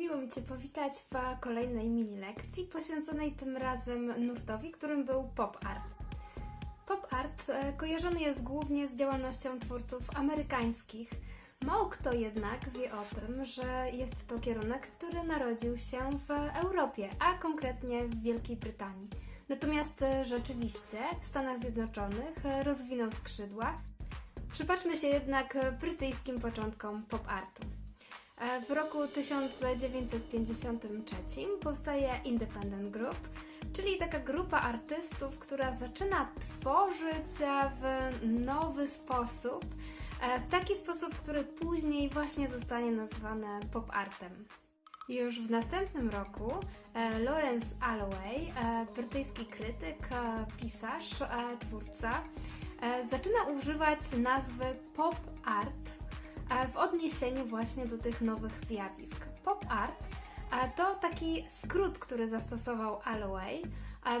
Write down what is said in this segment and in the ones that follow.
Miło mi Cię powitać w kolejnej mini lekcji poświęconej tym razem nurtowi, którym był pop art. Pop art e, kojarzony jest głównie z działalnością twórców amerykańskich. Mało kto jednak wie o tym, że jest to kierunek, który narodził się w Europie, a konkretnie w Wielkiej Brytanii. Natomiast e, rzeczywiście w Stanach Zjednoczonych rozwinął skrzydła. Przypatrzmy się jednak brytyjskim początkom pop artu. E, W roku 1953 powstaje Independent Group, czyli taka grupa artystów, która zaczyna tworzyć e, w nowy sposób, e, w taki sposób, który później właśnie zostanie nazwany pop artem. Już w następnym roku Lawrence Alloway, brytyjski krytyk, pisarz, twórca, zaczyna używać nazwy pop art w odniesieniu właśnie do tych nowych zjawisk. Pop art to taki skrót, który zastosował Alloway,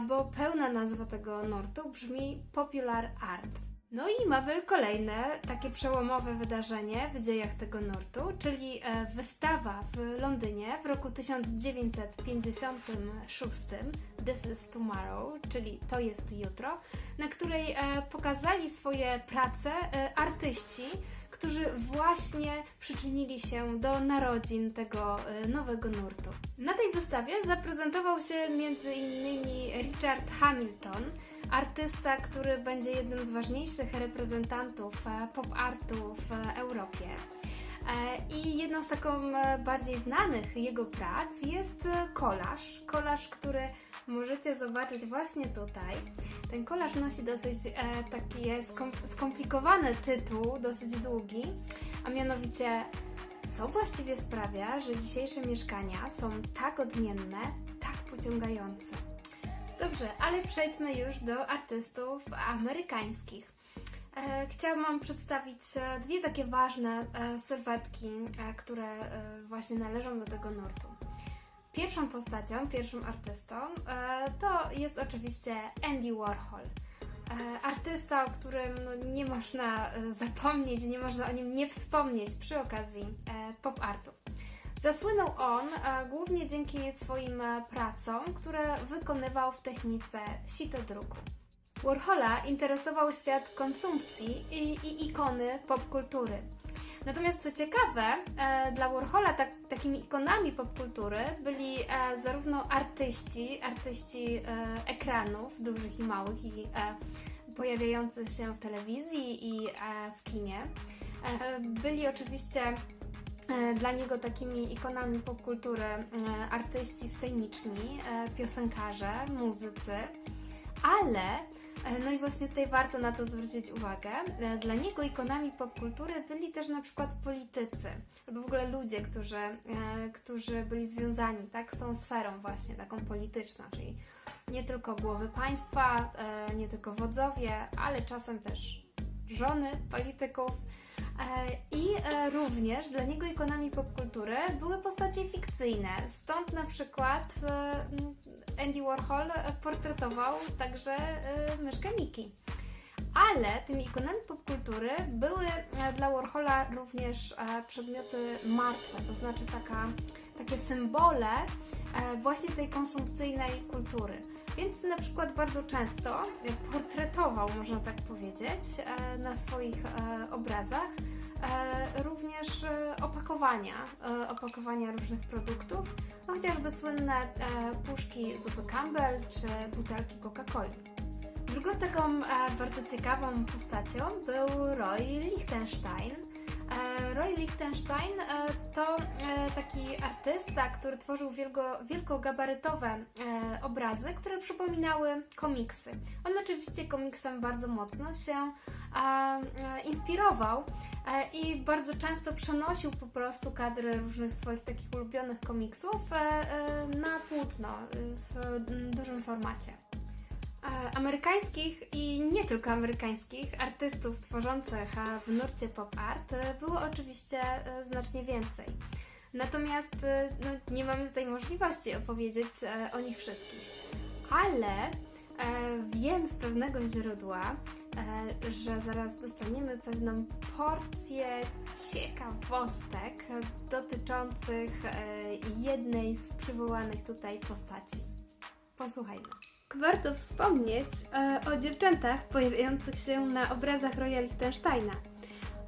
bo pełna nazwa tego nurtu brzmi Popular Art. No i mamy kolejne takie przełomowe wydarzenie w dziejach tego nurtu, czyli e, wystawa w Londynie w roku 1956 This is Tomorrow, czyli To jest jutro, na której e, pokazali swoje prace e, artyści, którzy właśnie przyczynili się do narodzin tego e, nowego nurtu. Na tej wystawie zaprezentował się m.in. Richard Hamilton, artysta, który będzie jednym z ważniejszych reprezentantów e, pop artu w Europie. E, I jedną z taką bardziej znanych jego prac jest kolaż. Kolaż, który możecie zobaczyć właśnie tutaj. Ten kolaż nosi dosyć e, taki skom- skomplikowany tytuł, dosyć długi, a mianowicie co właściwie sprawia, że dzisiejsze mieszkania są tak odmienne, tak pociągające. Dobrze, ale przejdźmy już do artystów amerykańskich. E, Chciałam Wam przedstawić e, dwie takie ważne e, sylwetki, e, które e, właśnie należą do tego nurtu. Pierwszą postacią, pierwszym artystą e, to jest oczywiście Andy Warhol. E, Artysta, o którym no, nie można e, zapomnieć, nie można o nim nie wspomnieć przy okazji pop artu. Zasłynął on głównie dzięki swoim pracom, które wykonywał w technice sitodruku. Warhola interesował świat konsumpcji i, i ikony popkultury. Natomiast co ciekawe, e, dla Warhola tak, takimi ikonami popkultury byli e, zarówno artyści, artyści e, ekranów dużych i małych i pojawiających się w telewizji i w kinie. Byli oczywiście dla niego takimi ikonami popkultury artyści sceniczni, piosenkarze, muzycy, ale no i właśnie tutaj warto na to zwrócić uwagę. e, Dla niego ikonami popkultury byli też na przykład politycy, albo w ogóle ludzie, którzy, e, którzy byli związani tak, z tą sferą właśnie taką polityczną, czyli nie tylko głowy państwa, e, nie tylko wodzowie, ale czasem też żony polityków. E, I e, również dla niego ikonami popkultury były postacie fikcyjne. Stąd na przykład e, Andy Warhol portretował także myszkę Miki. Ale tymi ikonami popkultury były dla Warhola również przedmioty martwe, to znaczy taka, takie symbole właśnie tej konsumpcyjnej kultury. Więc na przykład bardzo często e, portretował, można tak powiedzieć, e, na swoich e, obrazach również opakowania, opakowania różnych produktów, no chociażby słynne puszki zupy Campbell czy butelki Coca-Coli. Drugą taką bardzo ciekawą postacią był Roy Lichtenstein. Roy Lichtenstein e, to e, taki artysta, który tworzył wielko, wielkogabarytowe e, obrazy, które przypominały komiksy. On oczywiście komiksem bardzo mocno się inspirował i bardzo często przenosił po prostu kadry różnych swoich takich ulubionych komiksów na płótno w dużym formacie. E, Amerykańskich i nie tylko amerykańskich artystów tworzących e, w nurcie pop art e, było oczywiście znacznie więcej. Natomiast no, nie mamy tutaj możliwości opowiedzieć o nich wszystkich. Ale wiem z pewnego źródła, że zaraz dostaniemy pewną porcję ciekawostek dotyczących jednej z przywołanych tutaj postaci. Posłuchajmy. Warto wspomnieć e, o dziewczętach pojawiających się na obrazach Roya Lichtensteina.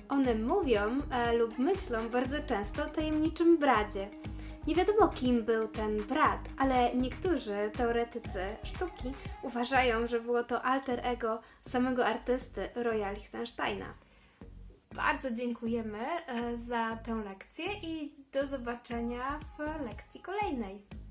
One mówią e, lub myślą bardzo często o tajemniczym bracie. Nie wiadomo, kim był ten brat, ale niektórzy teoretycy sztuki uważają, że było to alter ego samego artysty Roya Lichtensteina. Bardzo dziękujemy e, za tę lekcję i do zobaczenia w lekcji kolejnej.